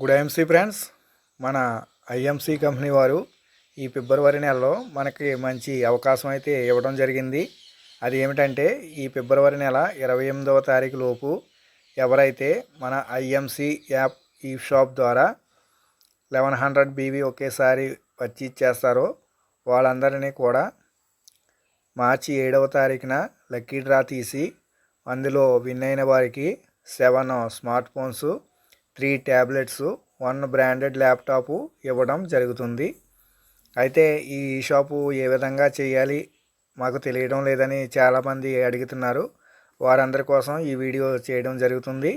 Good IMC friends మన IMC company వారు ఈ ఫిబ్రవరి నెలలో మనకి మంచి అవకాశం అయితే ఇవ్వడం జరిగింది. అది ఏమిటంటే ఈ ఫిబ్రవరి నెల ఇరవై ఎనిమిదవ తారీఖు లోపు ఎవరైతే మన ఐఎంసీ యాప్ ఈ షాప్ ద్వారా లెవెన్ హండ్రెడ్ బీవీ ఒకేసారి పర్చేజ్ చేస్తారో వాళ్ళందరినీ కూడా మార్చి ఏడవ తారీఖున లక్కీ డ్రా తీసి అందులో విన్ అయిన వారికి seven smart phones three tablets one branded laptop ఇవ్వడం జరుగుతుంది. అయితే ఈ షాపు ఏ విధంగా చేయాలి మాకు తెలియడం లేదని చాలామంది అడుగుతున్నారు. వారందరి కోసం ఈ వీడియో చేయడం జరుగుతుంది.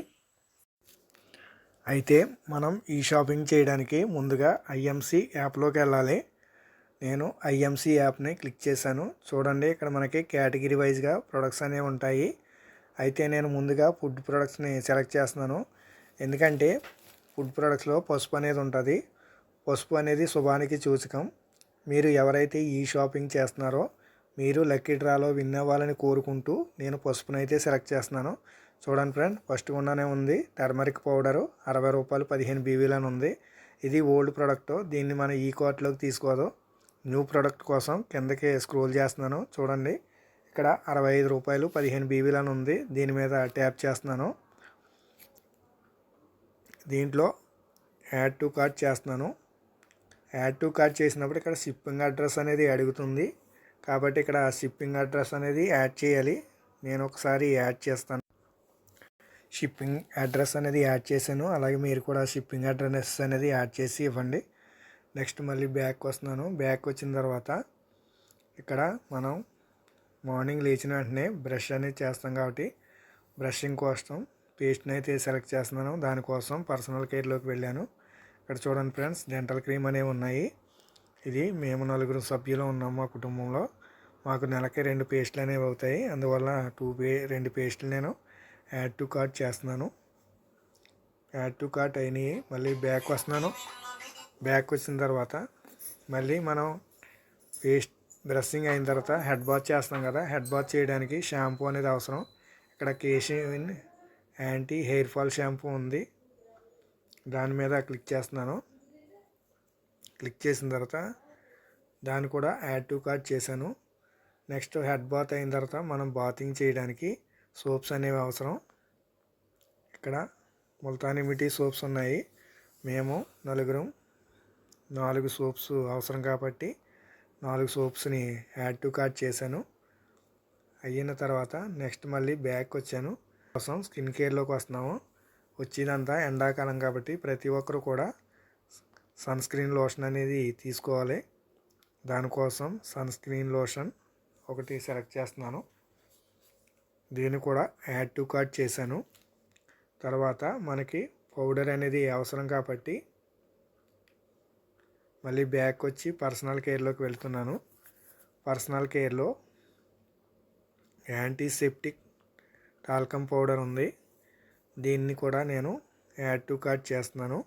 అయితే మనం ఈ షాపింగ్ చేయడానికి ముందుగా ఐఎంసి యాప్లోకి వెళ్ళాలి. నేను ఐఎంసి యాప్ని క్లిక్ చేశాను. చూడండి ఇక్కడ మనకి కేటగిరీ వైజ్గా ప్రొడక్ట్స్ అనేవి ఉంటాయి. అయితే నేను ముందుగా ఫుడ్ ప్రొడక్ట్స్ని సెలెక్ట్ చేస్తున్నాను. ఎందుకంటే ఫుడ్ ప్రొడక్ట్స్లో పసుపు అనేది ఉంటుంది. పసుపు అనేది శుభానికి సూచకం. మీరు ఎవరైతే ఈ షాపింగ్ చేస్తున్నారో మీరు లక్కీ డ్రాలో విన్ అవ్వాలని కోరుకుంటూ నేను పసుపునైతే సెలెక్ట్ చేస్తున్నాను. చూడండి ఫ్రెండ్ ఫస్ట్ గుండానే ఉంది. టర్మరిక్ పౌడరు అరవై రూపాయలు పదిహేను బీవీలని ఉంది. ఇది ఓల్డ్ ప్రోడక్ట్. దీన్ని మనం ఈ కోట్లోకి తీసుకోదు. న్యూ ప్రోడక్ట్ కోసం కిందకి స్క్రోల్ చేస్తున్నాను. చూడండి. ఇక్కడ అరవై ఐదు రూపాయలు పదిహేను బీవీలని ఉంది. దీని మీద ట్యాప్ చేస్తున్నాను. దీంట్లో యాడ్ టు కార్ట్ చేస్తున్నాను. యాడ్ టు కార్ట్ చేసినప్పుడు ఇక్కడ షిప్పింగ్ అడ్రస్ అనేది అడుగుతుంది. కాబట్టి ఇక్కడ షిప్పింగ్ అడ్రస్ అనేది యాడ్ చేయాలి. నేను ఒకసారి యాడ్ చేస్తాను. షిప్పింగ్ అడ్రస్ అనేది యాడ్ చేశాను. అలాగే మీరు కూడా షిప్పింగ్ అడ్రస్ అనేది యాడ్ చేసి ఇవ్వండి. నెక్స్ట్ మళ్ళీ బ్యాక్ వస్తున్నాను. బ్యాక్ వచ్చిన తర్వాత ఇక్కడ మనం మార్నింగ్ లేచిన వెంటనే బ్రష్ అనేది చేస్తాం కాబట్టి బ్రషింగ్ కోసం పేస్ట్ని అయితే సెలెక్ట్ చేస్తున్నాను. దానికోసం పర్సనల్ కేర్లోకి వెళ్ళాను. ఇక్కడ చూడండి ఫ్రెండ్స్ డెంటల్ క్రీమ్ అనేవి ఉన్నాయి. ఇది మేము నలుగురు సభ్యులు ఉన్నాం మా కుటుంబంలో. మాకు నెలకి రెండు పేస్ట్లు అనేవి అవుతాయి. అందువల్ల టూ పే రెండు పేస్ట్లు నేను యాడ్ టు కార్ట్ చేస్తున్నాను. యాడ్ టు కార్ట్ అయినాయి. మళ్ళీ బ్యాక్ వస్తున్నాను. బ్యాక్ వచ్చిన తర్వాత మళ్ళీ మనం పేస్ట్ బ్రషింగ్ అయిన తర్వాత హెడ్ బాత్ చేస్తాం కదా. హెడ్ బాత్ చేయడానికి షాంపూ అనేది అవసరం. ఇక్కడ కేషిన్ యాంటీ హెయిర్ ఫాల్ షాంపూ ఉంది. దాని మీద క్లిక్ చేస్తున్నాను. క్లిక్ చేసిన తర్వాత దాన్ని కూడా యాడ్ టు కార్ట్ చేశాను. నెక్స్ట్ హెడ్ బాత్ అయిన తర్వాత మనం బాతింగ్ చేయడానికి సోప్స్ అనేవి అవసరం. ఇక్కడ ముల్తానీ మిటీ సోప్స్ ఉన్నాయి. మేము నలుగురం నాలుగు సోప్స్ అవసరం కాబట్టి నాలుగు సోప్స్ని యాడ్ టు కార్ట్ చేశాను. అయిన తర్వాత నెక్స్ట్ మళ్ళీ బ్యాక్ వచ్చాను. కోసం స్కిన్ కేర్లోకి వస్తున్నాము. వచ్చిందంతా ఎండాకాలం కాబట్టి ప్రతి ఒక్కరు కూడా సన్ స్క్రీన్ లోషన్ అనేది తీసుకోవాలి. దానికోసం సన్ స్క్రీన్ లోషన్ ఒకటి సెలెక్ట్ చేస్తున్నాను. దీన్ని కూడా యాడ్ టు కార్ట్ చేశాను. తర్వాత మనకి పౌడర్ అనేది అవసరం కాబట్టి మళ్ళీ బ్యాక్ వచ్చి పర్సనల్ కేర్లోకి వెళ్తున్నాను. పర్సనల్ కేర్లో యాంటీసెప్టిక్ టాల్కమ్ పౌడర్ ఉంది. దీన్ని కూడా నేను యాడ్ టు కార్ట్ చేస్తున్నాను.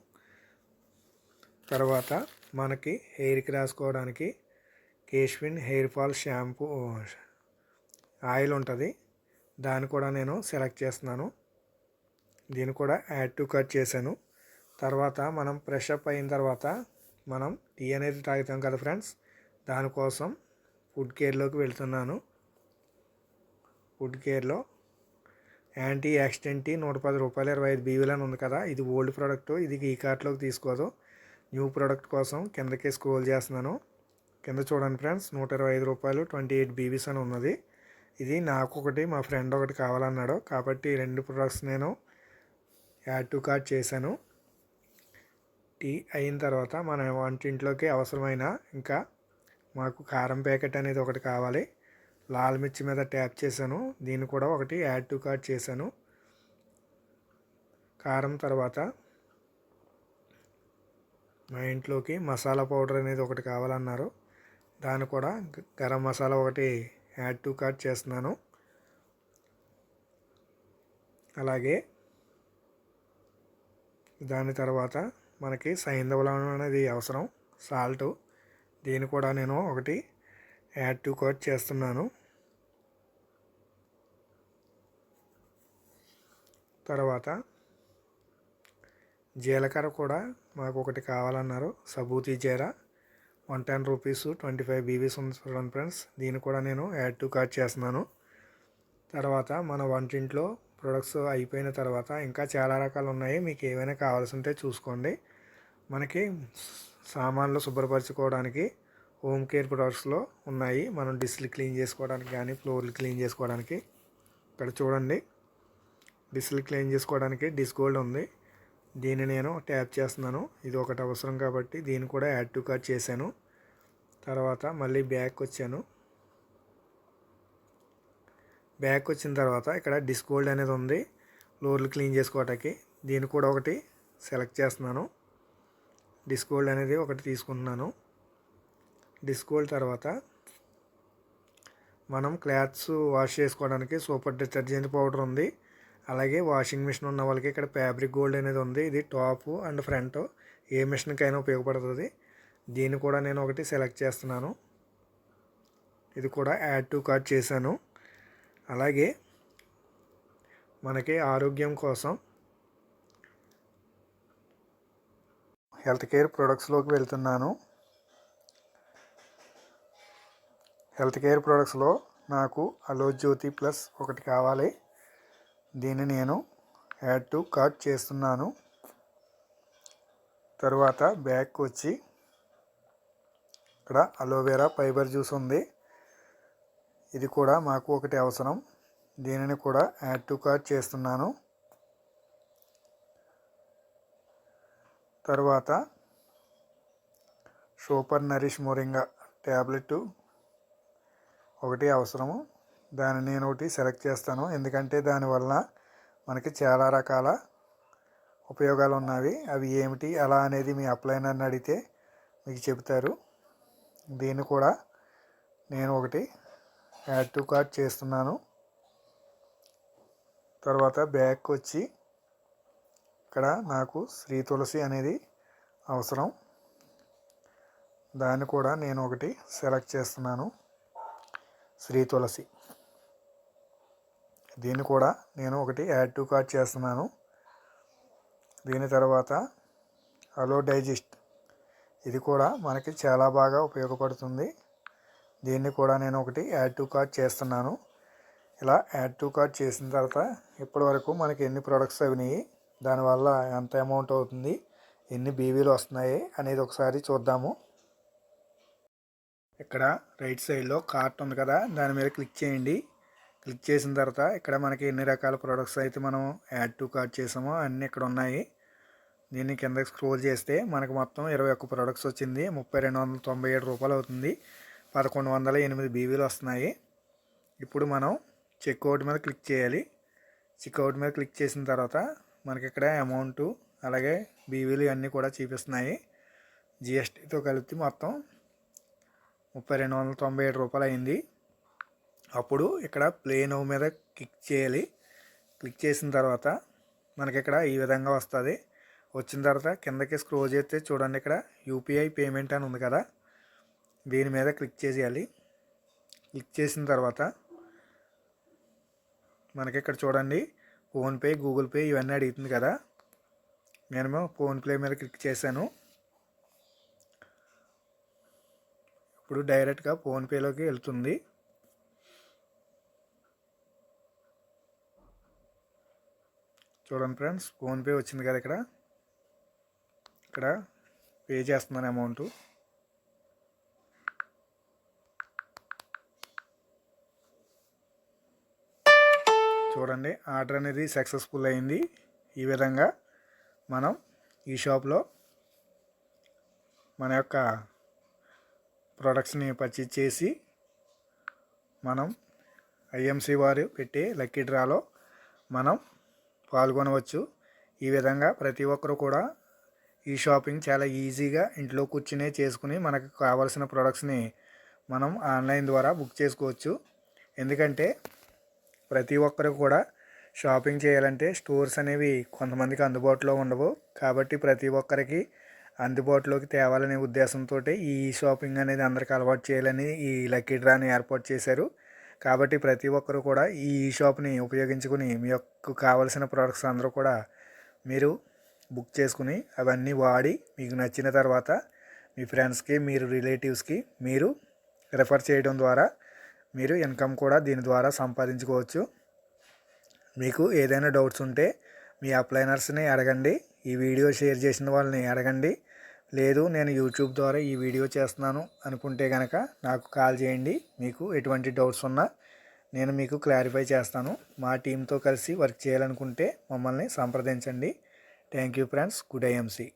తర్వాత మనకి హెయిర్కి రాసుకోవడానికి కేష్విన్ హెయిర్ ఫాల్ షాంపూ ఆయిల్ ఉంటుంది. దాన్ని కూడా నేను సెలెక్ట్ చేస్తున్నాను. దీన్ని కూడా యాడ్ టు కట్ చేశాను. తర్వాత మనం ఫ్రెష్ అప్ అయిన తర్వాత మనం టీ అనేది తాగుతాం కదా ఫ్రెండ్స్? దానికోసం ఫుడ్ కేర్లోకి వెళ్తున్నాను. ఫుడ్ కేర్లో యాంటీ యాక్సిడెంట్ నూట పది రూపాయలు ఇరవై ఐదు బీవీలు అని ఉంది కదా. ఇది ఓల్డ్ ప్రోడక్ట్. ఇది ఈ కార్ట్లోకి తీసుకోదు. న్యూ ప్రోడక్ట్ కోసం కిందకి స్క్రోల్ చేస్తున్నాను. కింద చూడండి ఫ్రెండ్స్ నూట ఇరవై ఐదు రూపాయలు ట్వంటీ ఎయిట్ బీవీస్ అని ఉన్నది. ఇది నాకు ఒకటి మా ఫ్రెండ్ ఒకటి కావాలన్నాడు. కాబట్టి రెండు ప్రొడక్ట్స్ నేను యాడ్ టు కార్ట్ చేశాను. టీ అయిన తర్వాత మన వంటింట్లోకి అవసరమైన ఇంకా మాకు కారం ప్యాకెట్ అనేది ఒకటి కావాలి. లాల్ మిర్చి మీద ట్యాప్ చేశాను. దీన్ని కూడా ఒకటి యాడ్ టు కార్ట్ చేశాను. కారం తర్వాత మా ఇంట్లోకి మసాలా పౌడర్ అనేది ఒకటి కావాలన్నారు. దాన్ని కూడా గరం మసాలా ఒకటి యాడ్ టు కార్ట్ చేస్తున్నాను. అలాగే దాని తర్వాత మనకి సైంధవలం అనేది అవసరం సాల్ట్. దీన్ని కూడా నేను ఒకటి యాడ్ టు కార్ట్ చేస్తున్నాను. తర్వాత జీలకర్ర కూడా మాకు ఒకటి కావాలన్నారు. సబూతి జీర one ten rupees twenty five బీబీస్ ఉంది చూడండి ఫ్రెండ్స్. దీన్ని కూడా నేను యాడ్ టు కార్ట్ చేస్తున్నాను. తర్వాత మన వంటింట్లో ప్రొడక్ట్స్ అయిపోయిన తర్వాత ఇంకా చాలా రకాలు ఉన్నాయి. మీకు ఏమైనా కావాల్సి ఉంటే చూసుకోండి. మనకి సామాన్లు శుభ్రపరచుకోవడానికి హోమ్ కేర్ ప్రొడక్ట్స్లో ఉన్నాయి. మనం డిస్లు క్లీన్ చేసుకోవడానికి కానీ ఫ్లోర్లు క్లీన్ చేసుకోవడానికి. ఇక్కడ చూడండి. డిస్లు క్లీన్ చేసుకోవడానికి డిస్గోల్డ్ ఉంది. దీన్ని నేను ట్యాప్ చేస్తున్నాను. ఇది ఒకటి అవసరం కాబట్టి దీన్ని కూడా యాడ్ టు కార్ట్ చేశాను. తర్వాత మళ్ళీ బ్యాక్ వచ్చాను. బ్యాక్ వచ్చిన తర్వాత ఇక్కడ డిస్గోల్డ్ అనేది ఉంది. లోర్లు క్లీన్ చేసుకోవటానికి దీన్ని కూడా ఒకటి సెలెక్ట్ చేస్తున్నాను. డిస్గోల్డ్ అనేది ఒకటి తీసుకుంటున్నాను. డిస్గోల్డ్ తర్వాత మనం క్లాత్స్ వాష్ చేసుకోవడానికి సూపర్ డిటర్జెంట్ పౌడర్ ఉంది. అలాగే వాషింగ్ మిషన్ ఉన్న వాళ్ళకి ఇక్కడ ఫ్యాబ్రిక్ గోల్డ్ అనేది ఉంది. ఇది టాప్ అండ్ ఫ్రంట్. ఏ మిషన్కైనా ఉపయోగపడుతుంది. దీన్ని కూడా నేను ఒకటి సెలెక్ట్ చేస్తున్నాను. ఇది కూడా యాడ్ టు కార్ట్ చేశాను. అలాగే మనకి ఆరోగ్యం కోసం హెల్త్ కేర్ ప్రొడక్ట్స్లోకి వెళ్తున్నాను. హెల్త్ కేర్ ప్రొడక్ట్స్లో నాకు అలో జ్యోతి ప్లస్ ఒకటి కావాలి. దీన్ని నేను యాడ్ టు కార్ట్ చేస్తున్నాను. తరువాత బ్యాక్ వచ్చి ఇక్కడ అలోవెరా ఫైబర్ జ్యూస్ ఉంది. ఇది కూడా మాకు ఒకటి అవసరం. దీనిని కూడా యాడ్ టు కార్ట్ చేస్తున్నాను. తర్వాత సూపర్ నరిష్ మొరింగా ట్యాబ్లెట్ ఒకటి అవసరము. దాన్ని నేను ఒకటి సెలెక్ట్ చేస్తాను. ఎందుకంటే దానివల్ల మనకి చాలా రకాల ఉపయోగాలు ఉన్నవి అవి ఏమిటి అలా అనేది మీ అప్లైనర్ని అడిగితే మీకు చెబుతారు. దీన్ని కూడా నేను ఒకటి యాడ్ టు కార్ట్ చేస్తున్నాను. తర్వాత బ్యాక్ వచ్చి ఇక్కడ నాకు శ్రీ తులసి అనేది అవసరం. దాన్ని కూడా నేను ఒకటి సెలెక్ట్ చేస్తున్నాను. శ్రీ తులసి. దీన్ని కూడా నేను ఒకటి యాడ్ టు కార్ట్ చేస్తున్నాను. దీని తర్వాత అలో డైజెస్ట్. ఇది కూడా మనకి చాలా బాగా ఉపయోగపడుతుంది. దీన్ని కూడా నేను ఒకటి యాడ్ టు కార్ట్ చేస్తున్నాను. ఇలా యాడ్ టు కార్ట్ చేసిన తర్వాత ఇప్పటి వరకు మనకి ఎన్ని ప్రొడక్ట్స్ అయినాయి దానివల్ల ఎంత అమౌంట్ అవుతుంది ఎన్ని బీవీలు వస్తున్నాయి అనేది ఒకసారి చూద్దాము. ఇక్కడ రైట్ సైడ్లో కార్ట్ ఉంది కదా దాని మీద క్లిక్ చేయండి. క్లిక్ చేసిన తర్వాత ఇక్కడ మనకి ఎన్ని రకాల ప్రొడక్ట్స్ అయితే మనం యాడ్ టు కార్ట్ చేసామో అన్నీ ఇక్కడ ఉన్నాయి. దీన్ని కిందకి స్క్రోల్ చేస్తే మనకు మొత్తం ఇరవై ఒక్క ప్రొడక్ట్స్ వచ్చింది. ముప్పై రెండు వందల తొంభై ఏడు రూపాయలు అవుతుంది. పదకొండు వందల ఎనిమిది బీవీలు వస్తున్నాయి. ఇప్పుడు మనం చెక్అవుట్ మీద క్లిక్ చేయాలి. చెక్అవుట్ మీద క్లిక్ చేసిన తర్వాత మనకి ఇక్కడ అమౌంట్ అలాగే బీవీలు ఇవన్నీ కూడా చూపిస్తున్నాయి. జిఎస్టీతో కలిపి మొత్తం ముప్పై రెండు వందల తొంభై ఏడు రూపాయలు అయింది. అప్పుడు ఇక్కడ ప్లే నవ్ మీద క్లిక్ చేయాలి. క్లిక్ చేసిన తర్వాత మనకి ఇక్కడ ఈ విధంగా వస్తుంది. వచ్చిన తర్వాత కిందకి స్క్రోల్ చేస్తే చూడండి ఇక్కడ యూపీఐ పేమెంట్ అని ఉంది కదా. దీని మీద క్లిక్ చేసేయాలి. క్లిక్ చేసిన తర్వాత మనకి ఇక్కడ చూడండి ఫోన్పే గూగుల్ పే ఇవన్నీ అడుగుతుంది కదా. నేను ఫోన్పే మీద క్లిక్ చేశాను. ఇప్పుడు డైరెక్ట్గా ఫోన్పేలోకి వెళ్తుంది. చూడండి ఫ్రెండ్స్ ఫోన్పే వచ్చింది కదా ఇక్కడ. ఇక్కడ పే చేస్తున్నాను అమౌంట్. చూడండి ఆర్డర్ అనేది సక్సెస్ఫుల్ అయింది. ఈ విధంగా మనం ఈ షాప్లో మన యొక్క ప్రొడక్ట్స్ని పర్చేజ్ చేసి మనం ఐఎంసీ వారు పెట్టే లక్కీ డ్రాలో మనం పాల్గొనవచ్చు. ఈ విధంగా ప్రతి ఒక్కరు కూడా ఈ షాపింగ్ చాలా ఈజీగా ఇంట్లో కూర్చునే చేసుకుని మనకు కావాల్సిన ప్రొడక్ట్స్ని మనం ఆన్లైన్ ద్వారా బుక్ చేసుకోవచ్చు. ఎందుకంటే ప్రతి ఒక్కరు కూడా షాపింగ్ చేయాలంటే స్టోర్స్ అనేవి కొంతమందికి అందుబాటులో ఉండవు. కాబట్టి ప్రతి ఒక్కరికి అందుబాటులోకి తేవాలనే ఉద్దేశంతో ఈ షాపింగ్ అనేది అందరికీ అలవాటు చేయాలని ఈ లక్కీ డ్రాని ఏర్పాటు చేశారు. కాబట్టి ప్రతి ఒక్కరు కూడా ఈ షాప్ని ఉపయోగించుకుని మీ యొక్క కావలసిన ప్రోడక్ట్స్ అందరూ కూడా మీరు బుక్ చేసుకుని అవన్నీ వాడి మీకు నచ్చిన తర్వాత మీ ఫ్రెండ్స్కి మీరు రిలేటివ్స్కి మీరు రెఫర్ చేయడం ద్వారా మీరు ఇన్కమ్ కూడా దీని ద్వారా సంపాదించుకోవచ్చు. మీకు ఏదైనా డౌట్స్ ఉంటే మీ అప్లైనర్స్ని అడగండి ఈ వీడియో షేర్ చేసిన వాళ్ళని అడగండి. లేదు నేను యూట్యూబ్ ద్వారా ఈ వీడియో చేస్తున్నాను అనుకుంటే కనుక నాకు కాల్ చేయండి. మీకు ఎటువంటి డౌట్స్ ఉన్నా నేను మీకు క్లారిఫై చేస్తాను. మా టీంతో కలిసి వర్క్ చేయాలనుకుంటే మమ్మల్ని సంప్రదించండి. Thank you friends good IMC